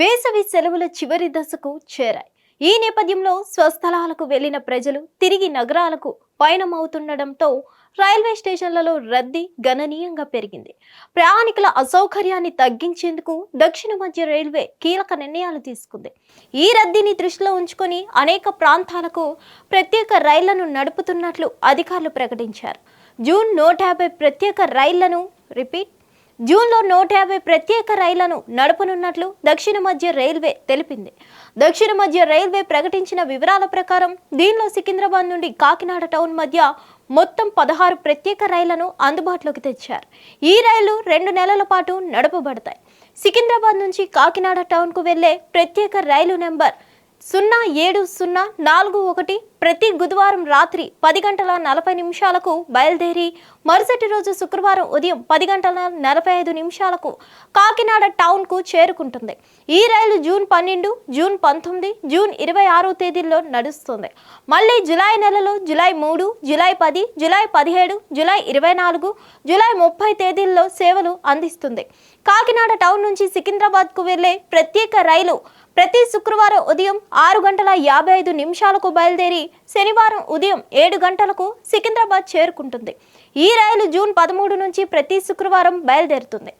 వేసవి సెలవుల చివరి దశకు చేరాయి. ఈ నేపథ్యంలో స్వస్థలాలకు వెళ్ళిన ప్రజలు తిరిగి నగరాలకు పయనమవుతుండటంతో రైల్వే స్టేషన్లలో రద్దీ గణనీయంగా పెరిగింది. ప్రయాణికుల అసౌకర్యాన్ని తగ్గించేందుకు దక్షిణ మధ్య రైల్వే కీలక నిర్ణయాలు తీసుకుంది. ఈ రద్దీని దృష్టిలో ఉంచుకొని అనేక ప్రాంతాలకు ప్రత్యేక రైళ్ళను నడుపుతున్నట్లు అధికారులు ప్రకటించారు. జూన్ నూట యాభై ప్రత్యేక రైళ్ళను రిపీట్ జూన్లో నూట యాభై ప్రత్యేక రైళ్ళను నడపనున్నట్లు దక్షిణ మధ్య రైల్వే తెలిపింది. దక్షిణ మధ్య రైల్వే ప్రకటించిన వివరాల ప్రకారం దీనిలో సికింద్రాబాద్ నుండి కాకినాడ టౌన్ మధ్య మొత్తం పదహారు ప్రత్యేక రైళ్ళను అందుబాటులోకి తెచ్చారు. ఈ రైళ్ళు రెండు నెలల పాటు నడపబడతాయి. సికింద్రాబాద్ నుంచి కాకినాడ టౌన్కు వెళ్ళే ప్రత్యేక రైలు నెంబర్ సున్నా ఏడు సున్నా నాలుగు ఒకటి ప్రతి బుధవారం రాత్రి పది గంటల నలభై నిమిషాలకు బయలుదేరి మరుసటి రోజు శుక్రవారం ఉదయం పది గంటల నలభై ఐదు నిమిషాలకు కాకినాడ టౌన్కు చేరుకుంటుంది. ఈ రైలు జూన్ పన్నెండు జూన్ పంతొమ్మిది జూన్ ఇరవై ఆరో తేదీల్లో నడుస్తుంది. మళ్ళీ జులై నెలలో జులై మూడు జులై పది జులై పదిహేడు జులై ఇరవై నాలుగు జులై ముప్పై తేదీల్లో సేవలు అందిస్తుంది. కాకినాడ టౌన్ నుంచి సికింద్రాబాద్కు వెళ్ళే ప్రత్యేక రైలు ప్రతి శుక్రవారం ఉదయం ఆరు గంటల యాభై ఐదు నిమిషాలకు బయలుదేరి శనివారం ఉదయం ఏడు గంటలకు సికింద్రాబాద్ చేరుకుంటుంది. ఈ రైలు జూన్ పదమూడు నుంచి ప్రతి శుక్రవారం బయలుదేరుతుంది.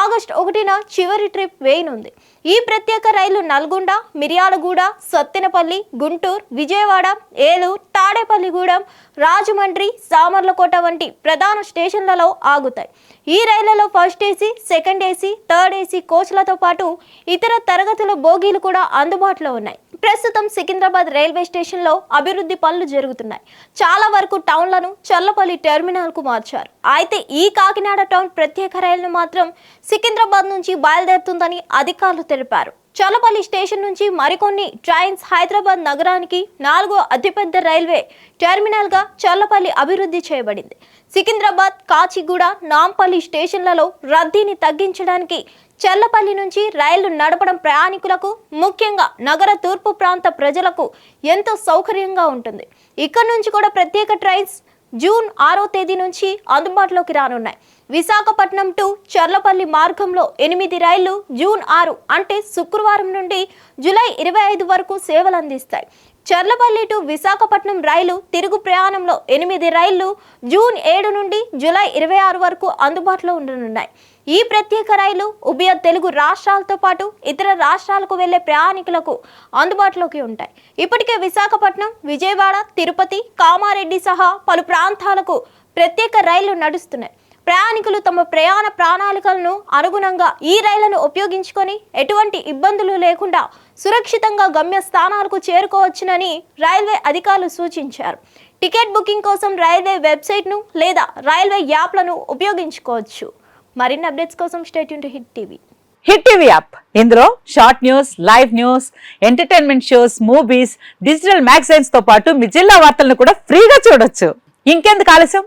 ఆగస్టు ఒకటిన చివరి ట్రిప్ వేయనుంది. ఈ ప్రత్యేక రైలు నల్గొండ మిర్యాలగూడ సత్తెనపల్లి గుంటూరు విజయవాడ ఏలూరు తాడేపల్లిగూడెం రాజమండ్రి సామర్లకోట వంటి ప్రధాన స్టేషన్లలో ఆగుతాయి. ఈ రైళ్ళలో first AC second AC third AC కోచ్లతో పాటు ఇతర తరగతుల బోగీలు కూడా అందుబాటులో ఉన్నాయి. ప్రస్తుతం సికింద్రాబాద్ రైల్వే స్టేషన్లో అభివృద్ధి పనులు జరుగుతున్నాయి. చాలా వరకు టౌన్లను చల్లపల్లి టెర్మినల్కు మార్చారు. అయితే ఈ కాకినాడ టౌన్ ప్రత్యేక రైలును మాత్రం సికింద్రాబాద్ నుంచి బయలుదేరుతుందని అధికారులు తెలిపారు. చలపల్లి స్టేషన్ నుంచి మరికొన్ని ట్రైన్స్ హైదరాబాద్ నగరానికి నాలుగో అతిపెద్ద రైల్వే టెర్మినల్గా చల్లపల్లి అభివృద్ధి చేయబడింది. సికింద్రాబాద్ కాచిగూడ నాంపల్లి స్టేషన్లలో రద్దీని తగ్గించడానికి చల్లపల్లి నుంచి రైళ్ళు నడపడం ప్రయాణికులకు ముఖ్యంగా నగర తూర్పు ప్రాంత ప్రజలకు ఎంతో సౌకర్యంగా ఉంటుంది. ఇక్కడ నుంచి కూడా ప్రత్యేక ట్రైన్స్ జూన్ ఆరో తేదీ నుంచి అందుబాటులోకి రానున్నాయి. విశాఖపట్నం టు చర్లపల్లి మార్గంలో ఎనిమిది రైళ్ళు జూన్ ఆరు అంటే శుక్రవారం నుండి జూలై ఇరవై ఐదు వరకు సేవలు అందిస్తాయి. చర్లపల్లి టు విశాఖపట్నం రైలు తిరుగు ప్రయాణంలో ఎనిమిది రైళ్ళు జూన్ ఏడు నుండి జూలై ఇరవై ఆరు వరకు అందుబాటులో ఉండనున్నాయి. ఈ ప్రత్యేక రైలు ఉభయ తెలుగు రాష్ట్రాలతో పాటు ఇతర రాష్ట్రాలకు వెళ్ళే ప్రయాణికులకు అందుబాటులోకి ఉంటాయి. ఇప్పటికే విశాఖపట్నం విజయవాడ తిరుపతి కామారెడ్డి సహా పలు ప్రాంతాలకు ప్రత్యేక రైళ్ళు నడుస్తున్నాయి. ప్రయాణికులు తమ ప్రయాణ ప్రణాళికలను అనుగుణంగా ఈ రైళ్ళను ఉపయోగించుకొని ఎటువంటి ఇబ్బందులు లేకుండా సురక్షితంగా గమ్యస్థానాలకు చేరుకోవచ్చునని రైల్వే అధికారులు సూచించారు. టికెట్ బుకింగ్ కోసం రైల్వే వెబ్సైట్ను లేదా రైల్వే యాప్లను ఉపయోగించుకోవచ్చు. మరిన్ని అప్డేట్స్ కోసం state to Hit TV. Hit TV app. ఇందులో short news live news entertainment shows movies digital మ్యాగజైన్స్తో పాటు మీ జిల్లా వార్తలను కూడా ఫ్రీగా చూడొచ్చు. ఇంకెందుకు ఆలస్యం?